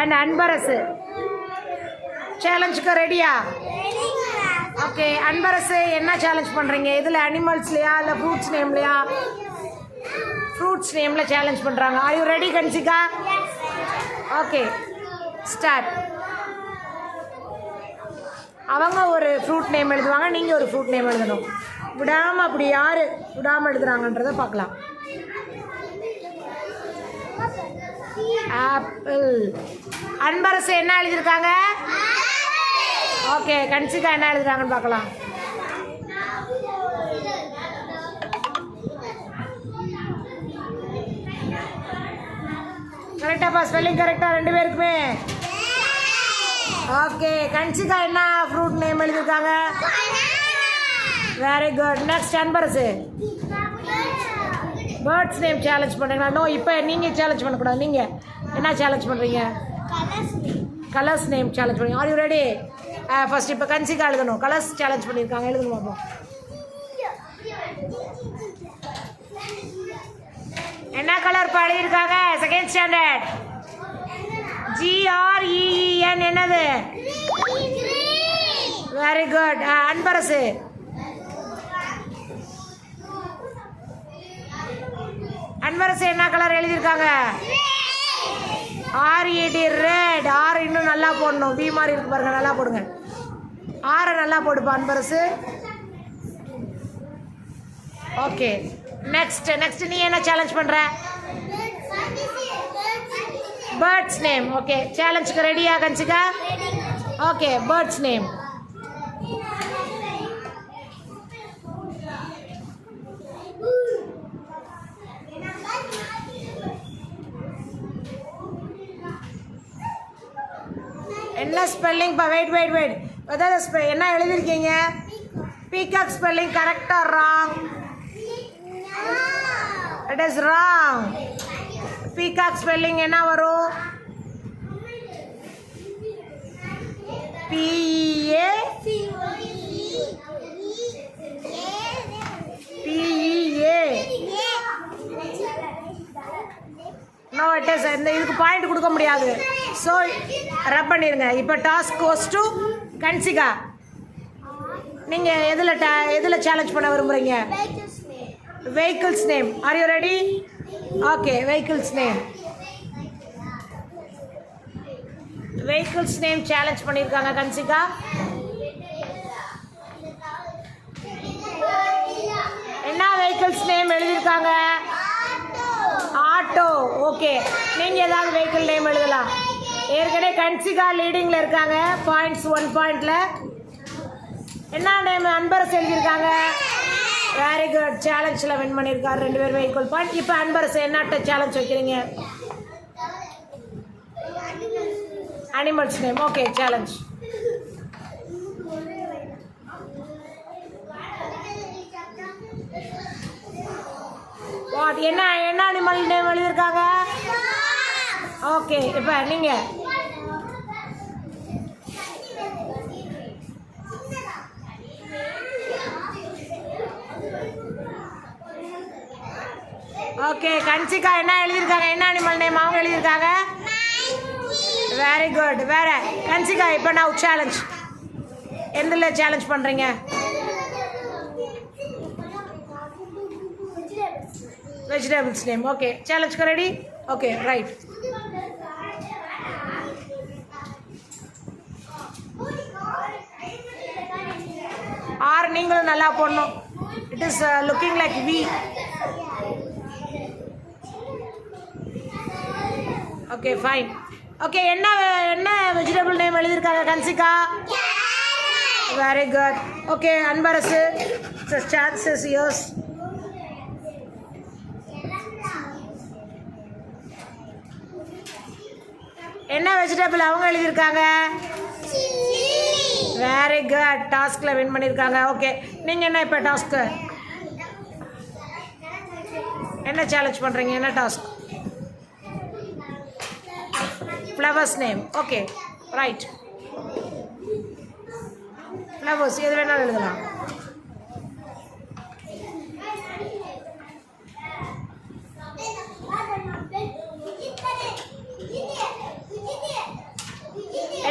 And Anbarasu. சேலஞ்சுக்கு ரெடியா okay Anbarasu என்ன challenge பண்ணுறீங்க இதில் அனிமல்ஸ்லையா இல்லை ஃப்ரூட்ஸ் நேம்லையா ஃப்ரூட்ஸ் நேமில் சேலஞ்ச் பண்ணுறாங்க are you ready Kanshika? Okay start அவங்க ஒரு ஃப்ரூட் நேம் எழுதுவாங்க நீங்கள் ஒரு ஃப்ரூட் நேம் எழுதணும். விடாமல் அப்படி யார் விடாமல் எழுதுகிறாங்கன்றதை பார்க்கலாம். ஆப்பிள். அன்பரசு என்ன எழுதியிருக்காங்க? ஓகே கன்சிகா என்ன எழுதுறாங்கன்னு பார்க்கலாம். கரெக்டாப்பா ஸ்பெல்லிங் கரெக்டாக ரெண்டு பேருக்குமே. ஓகே கன்சிகா என்ன ஃப்ரூட் நேம் எழுதியிருக்காங்க? Very good next Anbarasu. Birds name challenge பண்ணுறீங்களா நோ இப்போ நீங்கள் சேலஞ்ச் பண்ணக்கூடாது. நீங்கள் என்ன சேலஞ்ச் பண்ணுறீங்க கலர்ஸ் நேம் சேலஞ்ச் பண்ணி ஆர் யூ ரெடி ஃபர்ஸ்ட் இப்போ கன்சிகா எழுதணும் கலர்ஸ் சேலஞ்ச் பண்ணியிருக்காங்க எழுதணும் பார்ப்போம் என்ன கலர் எழுதியிருக்காங்க செகண்ட் ஸ்டாண்டர்ட் ஜிஆர்இஎன் என்னது? Very good Anbarasu. அன்பரசு என்ன கலர் எழுதியிருக்காங்க? ஆர்இடி ரெட் ஆர் இன்னும் நல்லா போடணும். பி மாதிரி இருக்கு பாருங்க நல்லா போடுங்க. ஆரை நல்லா போடுப்பா அன்பரசு ஓகே நெக்ஸ்ட் நெக்ஸ்ட் நீ என்ன சேலஞ்ச் பண்ற? பேர்ட்ஸ் நேம் ஓகே சேலஞ்சுக்கு ரெடியாக கஞ்சிக்கா? ஓகே பேர்ட்ஸ் நேம் என்ன ஸ்பெல்லிங் பா வெயிட் வெயிட் வெயிட் அதாவது ஸ்பெ- என்ன எழுதியிருக்கீங்க? பீகாக் ஸ்பெல்லிங் கரெக்டாக wrong it is wrong peacock spelling என்ன வரும்? பிஏ நோ இட் இஸ் இந்த இதுக்கு பாயிண்ட் கொடுக்க முடியாது. ஸோ ரப் பண்ணிடுங்க இப்போ டாஸ்க் கோஸ் டு கன்சிகா. நீங்கள் எதில் ட எதில் சேலஞ்ச் பண்ண விரும்புகிறீங்க vehicles name are you ready okay vehicles name vehicles name challenge பண்ணியிருக்காங்க கன்சிகா. என்ன வெஹிக்கிள்ஸ் நேம் எழுதியிருக்காங்க ஆட்டோ. ஓகே நீங்கள் ஏதாவது வெஹிக்கிள் நேம் எழுதலாம். ஏற்கனவே கன்சிகா லீடிங்கில் இருக்காங்க. பாயிண்ட்ஸ் ஒன் பாயிண்டில் என்ன நேம் அன்பரசு எழுதியிருக்காங்க. வெரி குட் சேலஞ்சில் வின் பண்ணியிருக்காரு. ரெண்டு பேரும் வெஹிக்கிள் பாயிண்ட் இப்போ அன்பரசு என்னட்ட சேலஞ்ச் வைக்கிறீங்க? Animals name okay challenge what என்ன என்ன அனிமல் நேம் எழுதியிருக்காங்க? ஓகே இப்போ நீங்கள் ஓகே கன்சிகா என்ன எழுதியிருக்காங்க? என்ன அனிமல் நேம் அவங்க எழுதியிருக்காங்க? வெரி குட் வேற. கன்சிகா இப்போ நான் சேலஞ்ச் எந்தில் சேலஞ்ச் பண்ணுறீங்க வெஜிடபிள்ஸ் நேம் ஓகே சேலஞ்சுக்கு ரெடி ஓகே ரைட் ஆர் நீங்களும் நல்லா போடணும். It is looking like we okay fine okay என்ன என்ன வெஜிடபிள் நேம் எழுதியிருக்காங்க Kanshika? Very good okay Anbarasu. Chances யோஸ் என்ன வெஜிடபிள் அவங்க எழுதியிருக்காங்க? வெரி குட் டாஸ்கில் வின் பண்ணியிருக்காங்க. ஓகே நீங்கள் என்ன இப்போ டாஸ்க்கு என்ன சேலஞ்ச் பண்ணுறீங்க என்ன task flowers name okay right flowers எது வேணாலும் எழுதலாம்.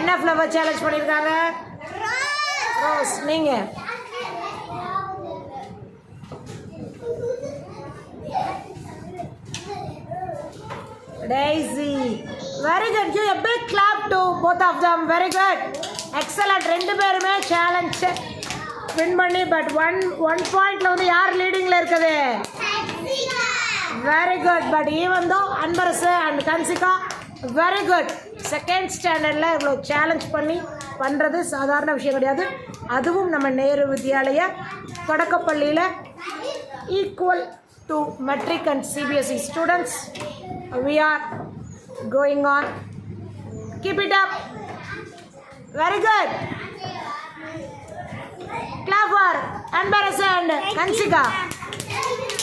என்ன ஃப்ளவர் சேலஞ்ச் பண்ணியிருக்காங்க ரோஸ் நீங்கள் daisy very good you a clap clap both of them very good good. Excellent. ரெண்டு பேருமே சேலஞ்ச் வின் பண்ணி பட் ஒன் ஒன் பாயிண்ட்ல வந்து யார் லீடிங்ல இருக்குது? Very good but even though Anbarasu and Kanshika very good second ஸ்டாண்டர்டில் இவ்வளோ சேலஞ்ச் பண்ணி பண்ணுறது சாதாரண விஷயம் கிடையாது. அதுவும் நம்ம நேரு வித்யாலய தொடக்கப்பள்ளியில் equal to matric and CBSE students we are going on keep it up very good clap for Anbarasan Anbaras